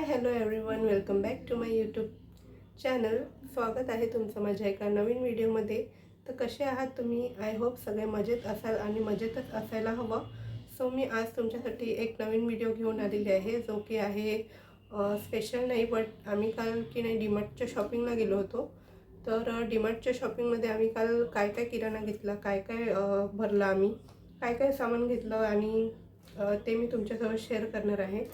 Hi hello everyone welcome back to my YouTube channel स्वागत आहे तुमचं माझ्या एका नवीन व्हिडिओमध्ये तर कसे आहात तुम्ही? आय होप सगळे मजेत असाल आणि मजेतच असायला हवं. सो मी आज तुमच्यासाठी एक नवीन व्हिडिओ घेऊन आलेली आहे जो की आहे स्पेशल नाही बट आम्ही काल की नाही डीमार्टच्या शॉपिंगला गेलो होतो. तर डीमार्टच्या शॉपिंगमध्ये आम्ही काल काय काय किराणा घेतला काय काय भरलं आम्ही काय काय सामान घेतलं आणि ते मी तुमच्यासोबत शेअर करणार आहे.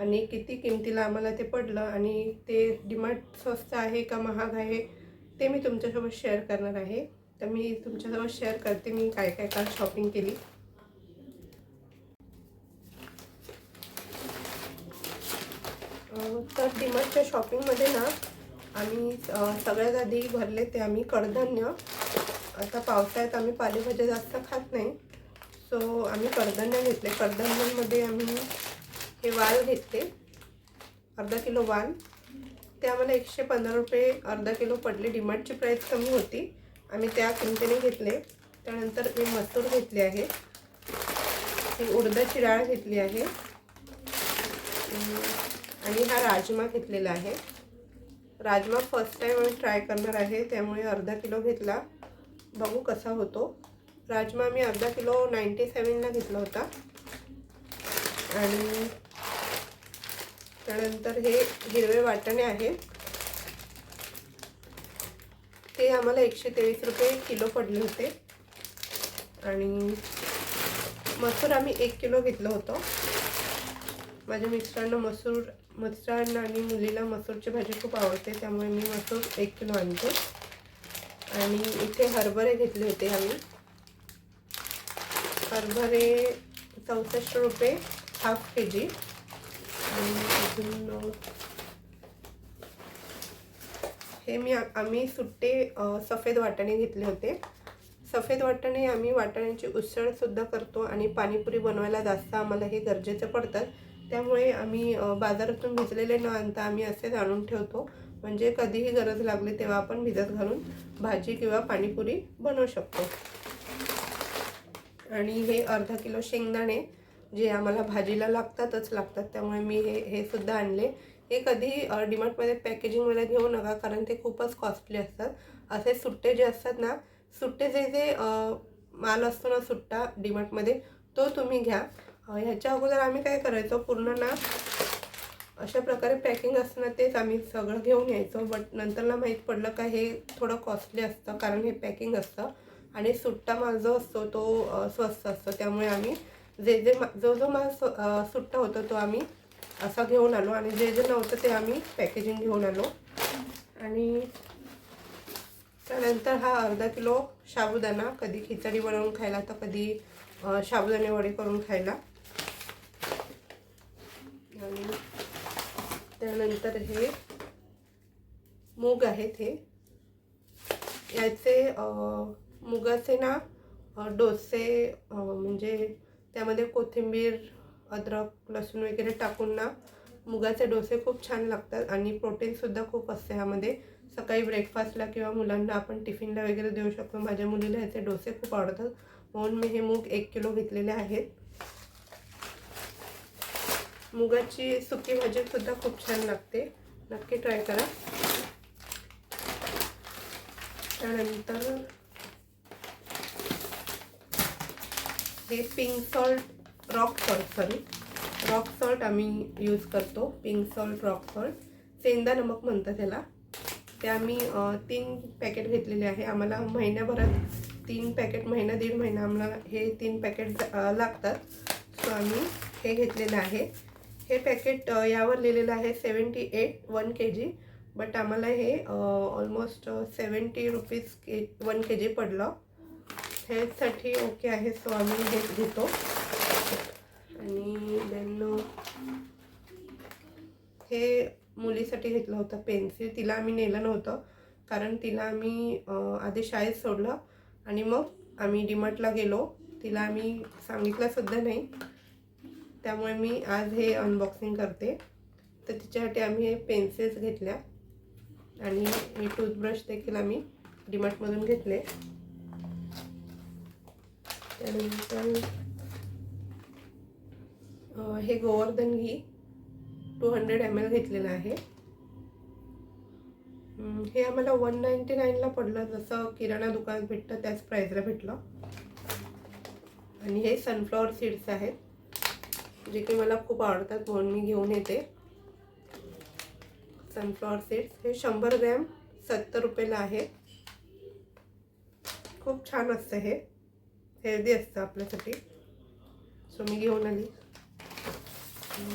आणि किती किमतीला आम्हाला ते पडलं आणि ते डिमांड स्वस्त आहे का महाग आहे ते मी तुमच्यासोबत शेअर करणार आहे. तर मी तुमच्यासोबत शेअर करते मी काय काय काल शॉपिंग केली. तर डिमार्टच्या शॉपिंगमध्ये ना आम्ही सगळ्यात आधी भरले ते आम्ही कडधान्य. आता पावसाळ्यात आम्ही पालेभाज्या जास्त खात नाही. सो आम्ही कडधान्य घेतले. कडधान्यांमध्ये आम्ही हे वाल घेतले. अर्धा किलो वाल. ते आम्हाला एकशे पंधरा रुपये अर्धा किलो पडले. डिमार्टची प्राईस कमी होती. आम्ही त्या किमतीने घेतले. त्यानंतर मी मसूर घेतले आहे. ही उडदाची डाळ घेतली आहे. आणि हा राजमा घेतलेला आहे. राजमा फर्स्ट टाईम आम्ही ट्राय करणार आहे. त्यामुळे अर्धा किलो घेतला. बघू कसा होतो. राजमा मी अर्धा किलो नाईंटी सेवनला घेतला होता. आणि त्यानंतर हे हिरवे वाटणे आहेत. ते आम्हाला एकशे तेवीस रुपये किलो पडले होते. आणि मसूर आम्ही एक किलो घेतलं होतं. माझ्या मिस्टरांना मसूर मिस्टरांना आणि मुलीला मसूरची भाजी खूप आवडते त्यामुळे मी मसूर एक किलो आणते. आणि इथे हरभरे घेतले होते आम्ही. हरभरे चौसष्ट रुपये हाफ के जी. आणि अजून हे मी आम्ही सुट्टे सफेद वाटाणे घेतले होते. सफेद वाटाणे आम्ही वाटाण्याची उसळसुद्धा करतो आणि पाणीपुरी बनवायला जास्त आम्हाला हे गरजेचं पडतं. त्यामुळे आम्ही बाजारातून भिजलेले न आणता आम्ही असेच आणून ठेवतो. म्हणजे कधीही गरज लागली तेव्हा आपण भिजत घालून भाजी किंवा पाणीपुरी बनवू शकतो. आणि हे अर्धा किलो शेंगदाणे जे आम्हाला भाजीला लागतातच लागतात त्यामुळे मी हे हे सुद्धा आणले. हे कधी डिमार्टमध्ये पॅकेजिंगमध्ये घेऊ नका कारण ते खूपच कॉस्टली असतात. असे सुट्टे जे असतात ना सुट्टे जे जे माल असतो ना सुट्टा डिमार्टमध्ये तो तुम्ही घ्या. ह्याच्या अगोदर आम्ही काय करायचो पूर्ण ना अशा प्रकारे पॅकिंग असतं ना तेच आम्ही सगळं घेऊन यायचो बट नंतरला माहीत पडलं का हे थोडं कॉस्टली असतं कारण हे पॅकिंग असतं. आणि सुट्टा माल जो असतो तो स्वस्त असतो त्यामुळे आम्ही जे जे मा जो जो माल सुट्टा होता तो आम्ही असा घेऊन आलो आणि जे जे नव्हतं ते आम्ही पॅकेजिंग घेऊन आलो. आणि त्यानंतर हा अर्धा किलो साबुदाणा कधी खिचडी बनवून खायला तर कधी साबुदाणे वडे करून खायला. आणि त्यानंतर हे मूग आहेत हे. याचे मुगाचे ना डोसे म्हणजे त्यामध्ये कोथिंबीर अद्रक लसूण वगैरे टाकून ना मुगाचे डोसे खूप छान लागतात आणि प्रोटीनसुद्धा खूप असते ह्यामध्ये. सकाळी ब्रेकफास्टला किंवा मुलांना आपण टिफिनला वगैरे देऊ शकतो. माझ्या मुलीला ह्याचे डोसे खूप आवडतात. म्हणून मी हे मूग एक किलो घेतलेले आहेत. मुगाची सुकी भाजीसुद्धा खूप छान लागते. नक्की ट्राय करा. त्यानंतर हे pink salt rock salt sorry rock salt आम्ही यूज करतो पिंक सॉल्ट रॉक सॉल्ट सेंदा नमक म्हणतात त्याला ते आम्ही तीन पॅकेट घेतलेले आहे. आम्हाला महिन्याभरात तीन पॅकेट महिना दीड महिना आम्हाला हे तीन पॅकेट लागतात. सो आम्ही हे घेतलेलं आहे. हे पॅकेट यावर लिहिलेलं आहे seventy eight one K G but आम्हाला हे ऑलमोस्ट सेवन्टी रुपीज के वन के जी पडलं. हेल्थसाठी ओके आहे सो आम्ही हे घेतो. आणि देन हे मुलीसाठी घेतलं होतं पेन्सिल. तिला आम्ही नेलं नव्हतं कारण तिला आम्ही आधी शाळेत सोडलं आणि मग आम्ही डीमार्टला गेलो. तिला आम्ही सांगितलंसुद्धा नाही. त्यामुळे मी आज हे अनबॉक्सिंग करते. तर तिच्यासाठी आम्ही हे पेन्सिल्स घेतल्या. आणि हे टूथब्रश देखील आम्ही डीमार्टमधून घेतले. त्यानंतर हे गोवर्धन घी टू हंड्रेड एम एल घेतलेलं आहे. हे आम्हाला वन नाईन्टी नाईनला पडलं जसं किराणा दुकानात भेटतं त्याच प्राईजला भेटलं. आणि हे सनफ्लॉवर सीड्स आहेत जे की मला खूप आवडतात म्हणून मी घेऊन येते. सनफ्लॉवर सीड्स हे शंभर ग्रॅम सत्तर रुपयाला आहे. खूप छान असतं हे. हेल्दी असतं आपल्यासाठी. सो मी घेऊन आली.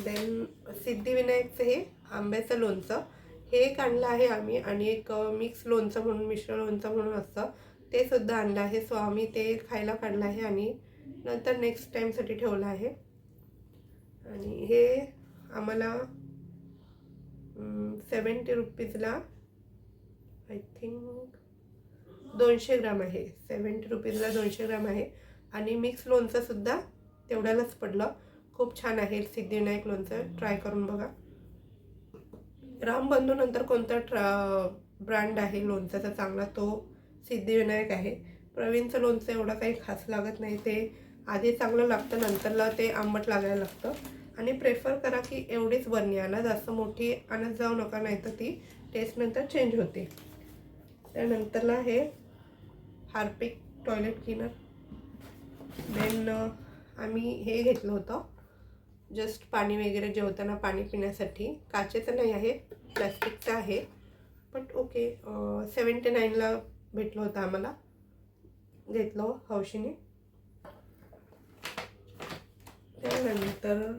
देन सिद्धिविनायकचं हे आंब्याचं लोणचं. हे एक आणलं आहे आम्ही आणि एक मिक्स लोणचं म्हणून मिश्र लोणचं म्हणून असतं. ते सुद्धा आणलं आहे. सो आम्ही ते खायला काढलं आहे आणि नंतर नेक्स्ट टाईमसाठी ठेवलं आहे. आणि हे आम्हाला सेवन्टी रुपीजला आय थिंक दोनशे ग्राम आहे. सेवन्टी रुपीजला दोनशे ग्राम आहे. आणि मिक्स लोणचंसुद्धा तेवढ्यालाच पडलं. खूप छान आहे सिद्धिविनायक लोणचं. ट्राय करून बघा. रामबंधू नंतर कोणता ट्रा ब्रँड आहे लोणचाचा चांगला? तो सिद्धिविनायक आहे. प्रवीणचं लोणचं एवढं काही खास लागत नाही. ते आधी चांगलं लागतं नंतरला ते आंबट लागायला लागतं. आणि प्रेफर करा की एवढीच बरणी. आणा जास्त मोठी आणत जाऊ नका नाही तर ती टेस्ट नंतर चेंज होते. त्यानंतरला हे हार्पिक टॉयलेट क्लीनर देन आम्ही हे घेतलं होतं. जस्ट पाणी वगैरे जेवताना पाणी पिण्यासाठी. काचेचं नाही आहे प्लॅस्टिकचं आहे. बट ओके सेवन्टी नाईनला भेटलं होतं आम्हाला. घेतलं हौशीने. त्यानंतर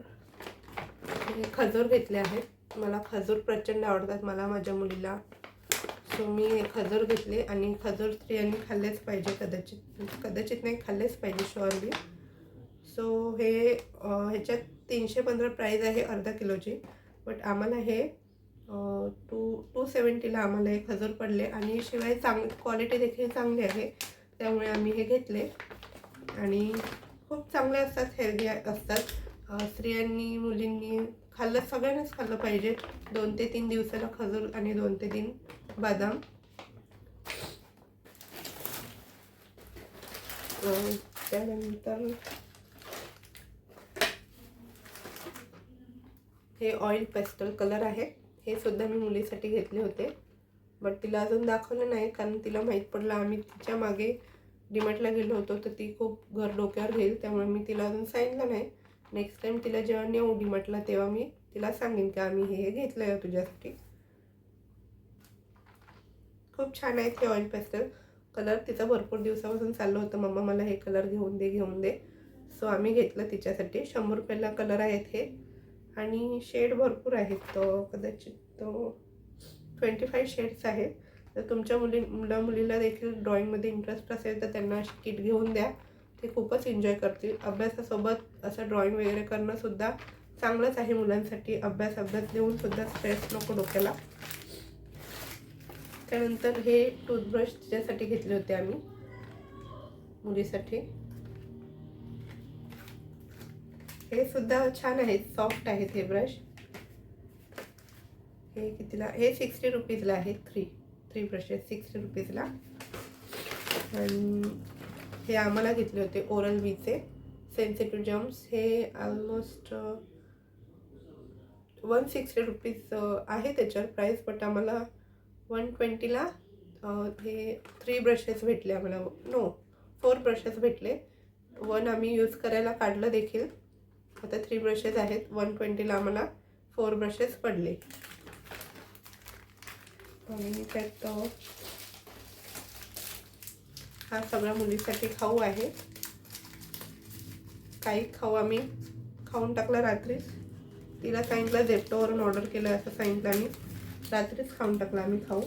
खजूर घेतले आहेत. मला खजूर प्रचंड आवडतात. मला माझ्या मुलीला सो मी खजूर घेतले आणि खजूर स्त्रियांनी खाल्लेच पाहिजे कदाचित कदाचित नाही खाल्लेच पाहिजे शुअरली सो हे ह्याच्यात तीनशे पंधरा प्राईज आहे अर्धा किलोची बट आम्हाला हे टू टू सेवन्टीला आम्हाला हे खजूर पडले आणि शिवाय चांग क्वालिटी देखील चांगली आहे त्यामुळे आम्ही हे घेतले. आणि खूप चांगले असतात हेल्दी असतात. स्त्रियांनी मुलींनी खाल्लं सगळ्यांनीच खाल्लं पाहिजे. दोन ते तीन दिवसाला खजूर आणि दोन ते तीन बदाम. त्यानंतर हे ऑइल पेस्टल कलर आहे. हे सुद्धा मी मुलीसाठी घेतले होते. बट तिला अजून दाखवलं नाही कारण तिला माहीत पडलं आम्ही तिच्यामागे डिमार्टला गेलो होतो तर ती खूप घर डोक्यावर घेईल त्यामुळे मी तिला अजून सांगितलं नाही. नेक्स्ट टाईम तिला जेव्हा नेऊ डिमार्टला तेव्हा मी तिला सांगेन की आम्ही हे घेतलं आहे तुझ्यासाठी. खूप छान आहेत हे ऑइल पेस्टल कलर तिचा भरपूर दिवसापासून चाललं होतं. मम्मा मला हे कलर घेऊन दे घेऊन दे. सो आम्ही घेतलं तिच्यासाठी. शंभर रुपयाला कलर आहेत हे. आणि शेड भरपूर आहेत. तो कदाचित तो ट्वेंटी फाय शेड्स आहेत तर तुमच्या मुली मुला मुलीला देखील ड्रॉइंगमध्ये इंटरेस्ट असेल तर त्यांना किट घेऊन द्या. ते खूपच एन्जॉय करतील. अभ्यासासोबत असं ड्रॉइंग वगैरे करणंसुद्धा चांगलंच आहे मुलांसाठी. अभ्यास अभ्यास देऊनसुद्धा स्ट्रेस नको डोक्याला. त्यानंतर हे टूथब्रश तिच्यासाठी घेतले होते आम्ही. मुलीसाठी. हे सुद्धा छान आहेत सॉफ्ट आहेत हे ब्रश हे कितीला? हे सिक्स्टी रुपीजला आहे थ्री थ्री ब्रशेस सिक्स्टी रुपीजला. आणि हे आम्हाला घेतले होते ओरल बीचे सेन्सिटिव्ह जम्स हे ऑलमोस्ट वन सिक्स्टी रुपीज आहे त्याच्यावर प्राईस बट आम्हाला वन ट्वेंटीला हे थ्री ब्रशेस भेटले आम्हाला. नो फोर ब्रशेस भेटले. वन आम्ही यूज करायला काढलं देखील. आता थ्री ब्रशेस आहेत. वन ट्वेंटीला आम्हाला फोर ब्रशेस पडले. आणि त्यात हा सगळा मुलीसाठी खाऊ आहे. काही खाऊ आम्ही खाऊन टाकला रात्री. तिला सांगितलं झेप्टोवरून ऑर्डर केलं असं सांगितलं आम्ही. रात्रीच खाऊन टाकला आम्ही खाऊ.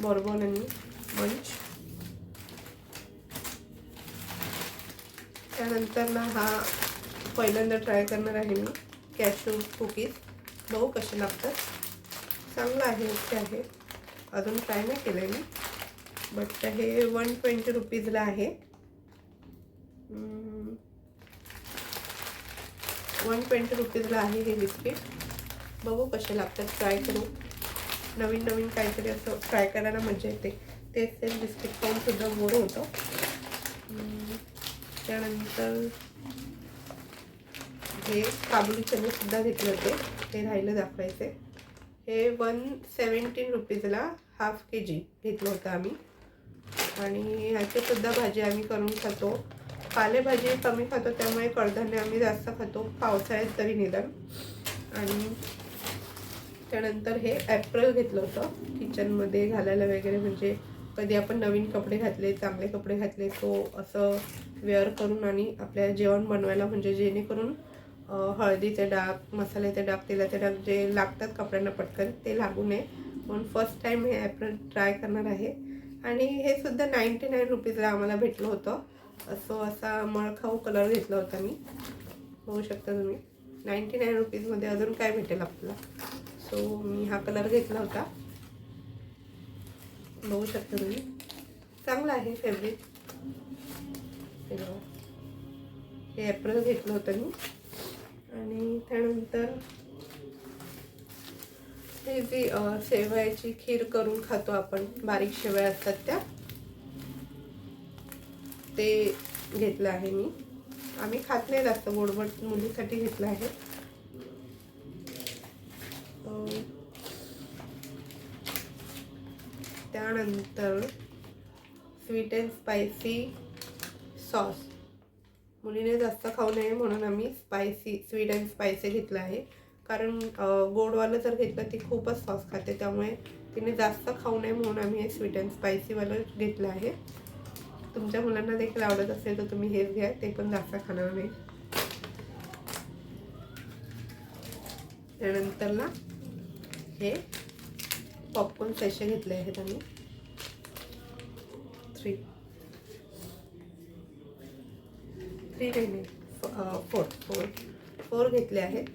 बॉर्बॉन आणि मंच त्यानंतर ना हा पहिल्यांदा ट्राय करणार आहे मी कॅशू कुकीज बघू कसे लागतात. चांगलं आहे ओके आहे. अजून ट्राय नाही केलं आहे मी बट हे वन ट्वेंटी रुपीजला आहे. वन ट्वेंटी रुपीजला आहे हे बिस्किट बघू कसे लागतात. ट्राय करू. नवीन नवीन काहीतरी असं ट्राय करायला मजा येते. तेच तेच बिस्किट खाऊन सुद्धा बोर होतं. त्यानंतर हे काबुली चणे सुद्धा घेतले होते. हे राहिलं दाखवायचे. हे वन सेवन्टीन रुपीजला हाफ के जी घेतलं होतं आम्ही. आणि ह्याचीसुद्धा भाजी आम्ही करून खातो. पालेभाजी कमी खातो त्यामुळे कडधान्य आम्ही जास्त खातो. पावसाळ्यात तरी निदान. आणि त्यानंतर हे ॲप्रल घेतलं होतं. किचनमध्ये घालायला वगैरे म्हणजे कधी आपण नवीन कपडे घातले चांगले कपडे घातले तो असं वेअर करून आणि आपल्या जेवण बनवायला म्हणजे जेणेकरून हळदीचे डाग मसाल्याचे डाग तेलाचे डाग जे लागतात कपड्यांना पटकन ते लागू नये. म्हणून फर्स्ट टाईम हे ॲप्रल ट्राय करणार आहे. आणि हे सुद्धा नाईंटी नाईन रुपीजला आम्हाला भेटलं होतं. असं असा मळखाऊ कलर घेतला होता मी. बघू शकता तुम्ही. नाईंटी नाईन रुपीजमध्ये अजून काय भेटेल आपल्याला? सो मी हा कलर घेतला होता. बघू शकता तुम्ही. चांगला आहे फॅब्रिक हे एप्रिल घेतलं होतं मी. आणि त्यानंतर हे जी शेवयाची खीर करून खातो आपण बारीक शेवया असतात त्या ते घेतलं आहे मी. आम्ही खात नाही जास्त गोडबड मुलीसाठी घेतलं आहे. त्यानंतर स्वीट अँड स्पायसी सॉस मुलीने जास्त खाऊ नये म्हणून आम्ही स्पायसी स्वीट अँड स्पायसी घेतलं आहे. कारण गोडवालं जर घेतलं ती खूपच सॉस खाते. त्यामुळे तिने जास्त खाऊ नये म्हणून आम्ही हे स्वीट अँड स्पायसीवालं घेतलं आहे. तुमच्या मुलांना देखील आवडत असेल तर तुम्ही हेच घ्या. ते पण जास्त खाणार नाही त्यानंतर ना हे पॉपकॉर्न पैसे घेतले आहेत आम्ही थ्री थ्री नाही फोर फोर फोर घेतले आहेत.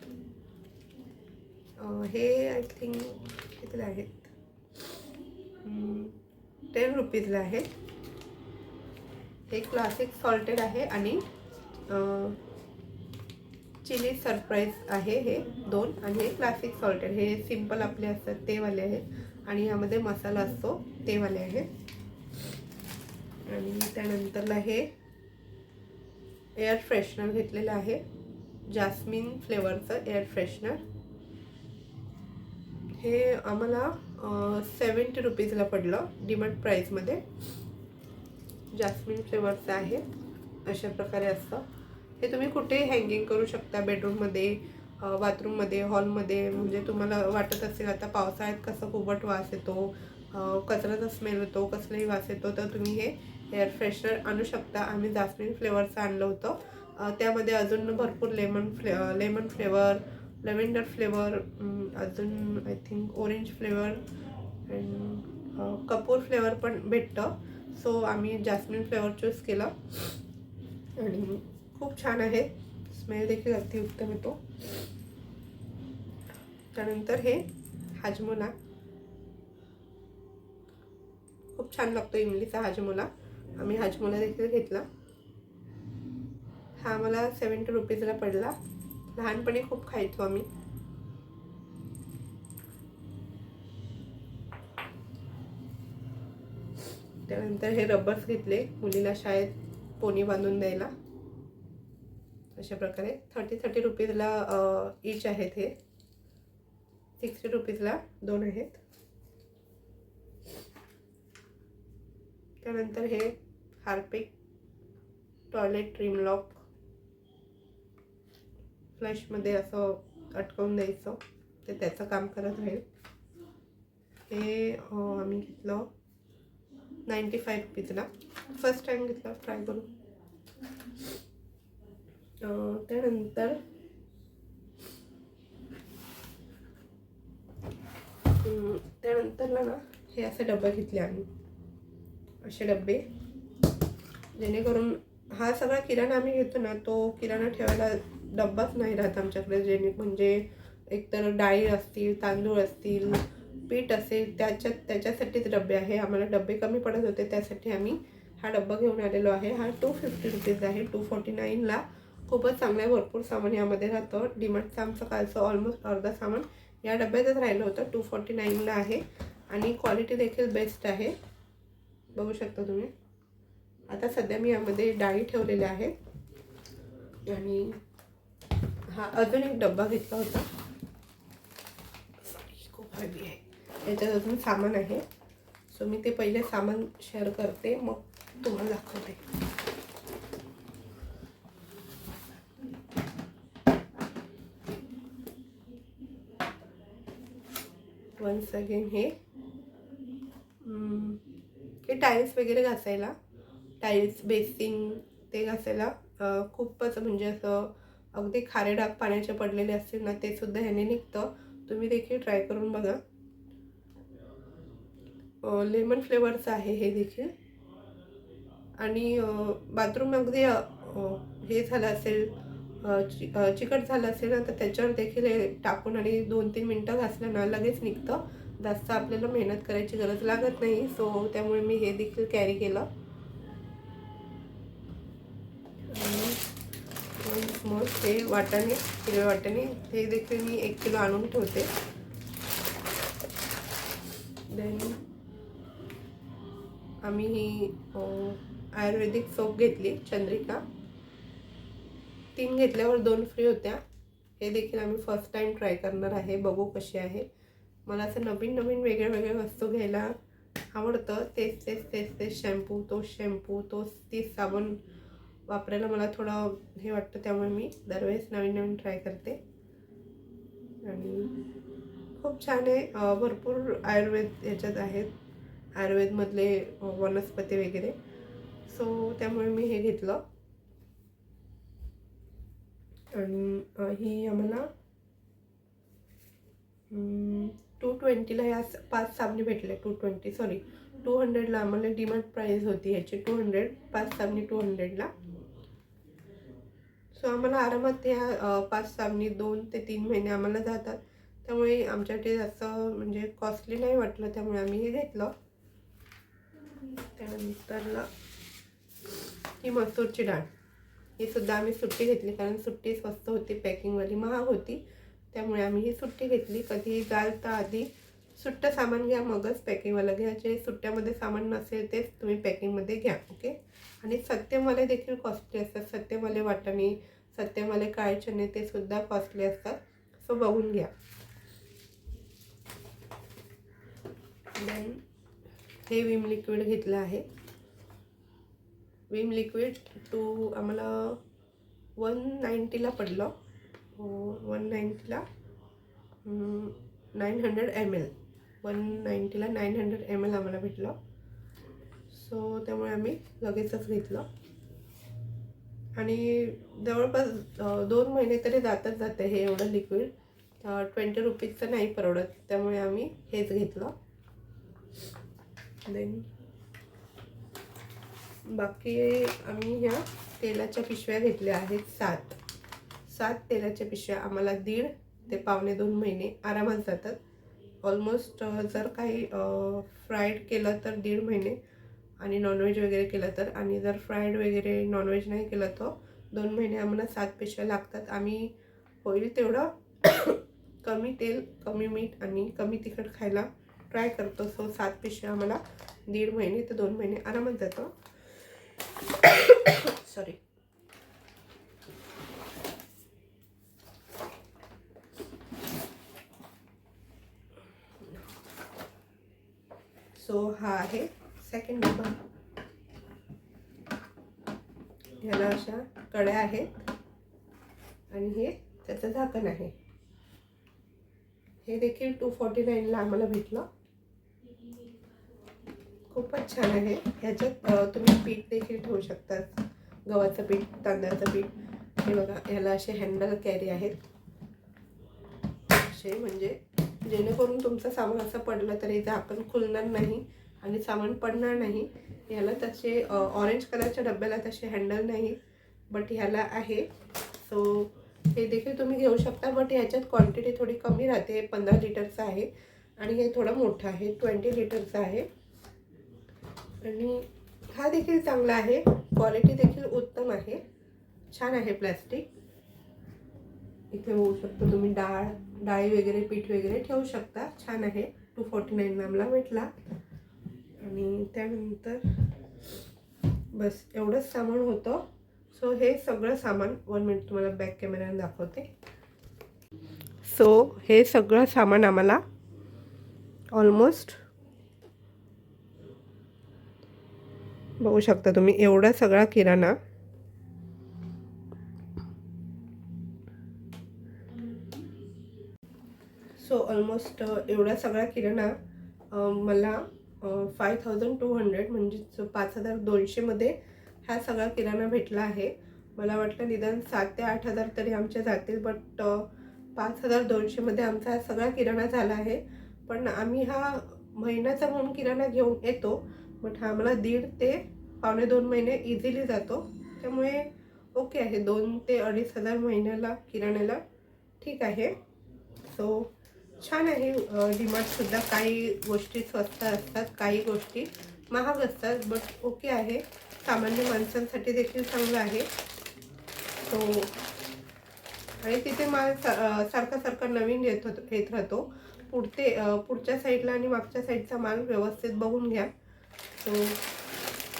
हे आय थिंक घेतले आहेत? टेन रुपीजला आहे हे क्लासिक सॉल्टेड आहे आणि चिली सरप्राईज आहे हे दोन आणि हे क्लासिक सॉल्टेड हे सिंपल आपले असतात ते वाले आहेत. आणि यामध्ये मसाला असतो ते वाले आहे. आणि त्यानंतरला हे एअर फ्रेशनर घेतलेलं आहे. जास्मिन फ्लेवरचं एअर फ्रेशनर हे आम्हाला सेवन्टी रुपीजला पडलं डिमार्ट प्राईजमध्ये जास्मिन फ्लेवरचं आहे. अशा प्रकारे असतं. हे तुम्ही कुठेही हँगिंग करू शकता बेडरूममध्ये बाथरूममध्ये हॉलमध्ये म्हणजे तुम्हाला वाटत असेल आता पावसाळ्यात कसं कुबट वास येतो कचऱ्याचा स्मेल येतो कसलाही वास येतो तर तुम्ही हे एअर फ्रेशनर आणू शकता. आम्ही जास्मिन फ्लेवरचं आणलं होतं. त्यामध्ये अजून भरपूर लेमन फ्ले लेमन फ्लेवर लेवेंडर फ्लेवर अजून I think orange flavour and Kapoor flavour पण भेटतं. सो आम्ही जास्मिन फ्लेवर चूज केला. आणि खूप छान आहे. स्मेल देखील अतिउत्तम येतो. त्यानंतर हे हाजमोला. खूप छान लागतो इमलीचा हाजमोला. आम्ही हाजमोला देखील घेतला. हा मला सेवन्टी रुपीजला पडला. लहानपणी खूप खायचो आम्ही. त्यानंतर हे रबर्स घेतले. मुलीला शाळेत पोनी बांधून द्यायला. अशा प्रकारे थर्टी थर्टी रुपीजला ईच आहेत हे. सिक्स्टी रुपीजला दोन आहेत. त्यानंतर हे हार्पिक टॉयलेट ट्रीम लॉक फ्लशमध्ये असं अटकवून द्यायचं. ते त्याचं काम करत राहील. हे आम्ही घेतलं नाईंटी फाय रुपीजला. फर्स्ट टाईम घेतलं ट्राय करून त्यानंतर त्यानंतरला ना हे असे डबे घेतले आम्ही. असे डबे. जेणेकरून हा सगळा किराणा आम्ही घेतो ना तो किराणा ठेवायला डब्बाच नाही राहत आमच्याकडे. जेणे म्हणजे एकतर डाळी असतील तांदूळ असतील पीठ असेल त्याच्यात त्याच्यासाठीच डबे आहे. आम्हाला डबे कमी पडत होते त्यासाठी आम्ही हा डब्बा घेऊन आलेलो आहे. हा टू फिफ्टी रुपीज आहे. टू फोर्टी नाईनला खूपच चांगलं आहे. भरपूर सामान यामध्ये राहतं. डिमार्टचं आमचं कालचं ऑलमोस्ट अर्धा सामान. या डब्यातच राहिलं होतं. टू फोर्टी नाईनला आहे. आणि क्वालिटी देखील बेस्ट आहे. बघू शकता तुम्ही. आता सध्या मी यामध्ये डाळी ठेवलेल्या आहेत. आणि हा अजून एक डब्बा घेतला होता. खूप रेडी आहे. त्याच्यात अजून सामान आहे. सो मी ते पहिले सामान शेअर करते. मग तुम्हाला दाखवते. वन्स अगेन हे. हे टाईल्स वगैरे घासायला. टाईल्स बेसिंग ते घासायला. खूपच म्हणजे असं अगदी खारे डाग पाण्याचे पडलेले असतील ना ते सुद्धा ह्याने निघतं. तुम्ही देखील ट्राय करून बघा. लेमन फ्लेवरचं आहे हे देखील. आणि बाथरूम अगदी हे झालं असेल. चि- चिकट झालं असेल ना तर त्याच्यावर देखील हे टाकून आणि दोन तीन मिनटं घासलं ना लगेच निघतं. जास्त आपल्याला मेहनत करायची गरज लागत नाही. सो त्यामुळे मी हे देखील कॅरी केलं. मग हे वाटाणे हिरवे वाटाणे हे देखील मी एक किलो आणून ठेवते. देन आम्ही ही आयुर्वेदिक सोप घेतली चंद्रिका. तीन घेतल्यावर दोन फ्री होत्या. हे देखील आम्ही फर्स्ट टाईम ट्राय करणार आहे. बघू कशी आहे. मला असं नवीन नवीन वेगळ्या वेगळ्या वस्तू घ्यायला आवडतं. तेच तेच तेच तेच शॅम्पू तोच शॅम्पू तोच तीच साबण वापरायला मला थोडं हे वाटतं. त्यामुळे मी दरवेळेस नवीन नवीन ट्राय करते. आणि खूप छान आहे. भरपूर आयुर्वेद ह्याच्यात आहेत. आयुर्वेदमधले वनस्पती वगैरे. सो त्यामुळे मी हे घेतलं. आणि ही आम्हाला टू ट्वेंटीला ह्या पाच साबणी भेटले टू ट्वेंटी सॉरी टू हंड्रेडला आम्हाला डिमांड प्राईज होती ह्याची टू हंड्रेड पाच साबणी टू हंड्रेडला सो आम्हाला आरामात ह्या पाच साबणी दोन ते तीन महिने आम्हाला जातात. त्यामुळे आमच्यासाठी जास्त म्हणजे कॉस्टली नाही वाटलं त्यामुळे आम्ही हे घेतलं. त्यानंतरला ही मसूरची डाळ. ही सुद्धा आम्ही सुट्टी घेतली कारण सुट्टी स्वस्त होती पॅकिंगवाली महाग होती. त्यामुळे आम्ही ही सुट्टी घेतली. कधी जाल तर आधी सुट्टं सामान घ्या मगच पॅकिंगवाला घ्या. जे सुट्ट्यामध्ये सामान नसेल तेच तुम्ही पॅकिंगमध्ये घ्या ओके? आणि सत्यमले देखील कॉस्टली असतात. सत्यमले वाटाणे सत्यमले काळे चणे ते सुद्धा कॉस्टली असतात. सो बघून घ्या. देन हे विम लिक्विड घेतलं आहे. विम लिक्विड टू आम्हाला वन नाईंटीला पडलं. हो, one नाईंटीला nine hundred M L. One नाईंटीला nine hundred M L आम्हाला भेटलं. सो त्यामुळे आम्ही लगेचच घेतलं. आणि जवळपास दोन महिने तरी जातच जाते हे एवढं लिक्विड. ट्वेंटी रुपीजचं नाही परवडत त्यामुळे आम्ही हेच घेतलं. देन बाकी आम्ही ह्या तेलाच्या पिशव्या घेतल्या आहेत सात. सात तेलाच्या पिशव्या आम्हाला दीड ते पावणे दोन महिने आरामात जातात. ऑलमोस्ट जर काही फ्राईड केलं तर दीड महिने आणि नॉनव्हेज वगैरे केलं तर आणि जर फ्राईड वगैरे नॉनव्हेज नाही केलं तर दोन महिने आम्हाला सात पिशव्या लागतात. आम्ही होईल तेवढं कमी तेल कमी मीठ आणि कमी तिखट खायला ट्राय करतो. सो सात पिशव्या आम्हाला दीड महिने ते दोन महिने आरामात जातो. सॉरी सो हा आहे सेकंड डबा ह्याला अशा कड्या आहेत. आणि हे त्याचं झाकण आहे. हे देखील टू फॉर्टी नाईनला आम्हाला भेटलं. खूपच छान आहे. ह्याच्यात तुम्ही पीठ देखील ठेवू शकतात. गव्हाचं पीठ तांदळाचं पीठ. हे बघा ह्याला असे हँडल कॅरी आहेत. असे म्हणजे जेणेकरून तुमचं सामान असं पडलं तरी झाकण खुलणार नाही आणि सामान पडणार नाही. ह्याला तसे ऑरेंज कलरच्या डब्याला तसे हँडल नाही बट ह्याला आहे. सो हे देखील तुम्ही घेऊ शकता बट ह्याच्यात क्वांटिटी थोडी कमी राहते. पंधरा लिटरचं आहे आणि हे थोडं मोठं आहे. ट्वेंटी लिटरचं आहे. आणि हा देखील चांगला आहे. क्वालिटी देखील उत्तम आहे. छान आहे प्लॅस्टिक इथे होऊ शकतो तुम्ही डाळ डाळी वगैरे पीठ वगैरे ठेवू शकता. छान आहे. टू फोर्टी नाईन आम्हाला भेटला. आणि त्यानंतर बस एवढंच सामान होतं. सो हे सगळं सामान वन मिनिट तुम्हाला बॅक कॅमेऱ्याने दाखवते. सो हे सगळं सामान आम्हाला ऑलमोस्ट बघू शकता तुम्ही एवढा सगळा किराणा. सो ऑलमोस्ट एवढा सगळा किराणा मला फाय थाउजंड टू हंड्रेड म्हणजेच पाच हजार दोनशेमध्ये हा सगळा किराणा भेटला आहे. मला वाटलं निदान सात ते आठ हजार तरी आमचे जातील बट पाच हजार दोनशेमध्ये आमचा हा सगळा किराणा झाला आहे. पण आम्ही हा महिन्याचा म्हणून किराणा घेऊन येतो बट हा आम्हाला दीड ते पावणे दोन महिने इझिली जातो. त्यामुळे ओके आहे. दोन ते अडीच हजार महिन्याला किराण्याला ठीक आहे. सो छान आहे. डिमांडसुद्धा काही गोष्टी स्वस्त असतात काही गोष्टी महाग असतात बट ओके आहे. सामान्य माणसांसाठी देखील चांगलं आहे. सो आणि तिथे माल सारखा सारखा नवीन येत होत येत राहतो. पुढते पुढच्या साईडला आणि मागच्या साईडचा माल व्यवस्थित बघून घ्या. सो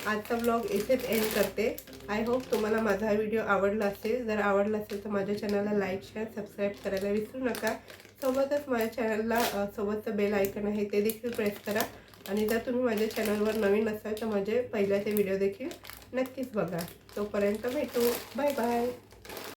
आजचा ब्लॉग इथेच एंड करते. आय होप तुम्हाला माझा व्हिडिओ आवडला असेल. जर आवडला असेल तर माझ्या चॅनलला लाईक शेअर सबस्क्राईब करायला विसरू नका. सोबतच माझ्या चॅनलला सोबतचं बेल आयकन आहे ते देखील प्रेस करा. आणि जर तुम्ही माझ्या चॅनलवर नवीन असाल तर माझे पहिल्याचे व्हिडिओ देखील नक्कीच बघा. तोपर्यंत भेटू. Bye bye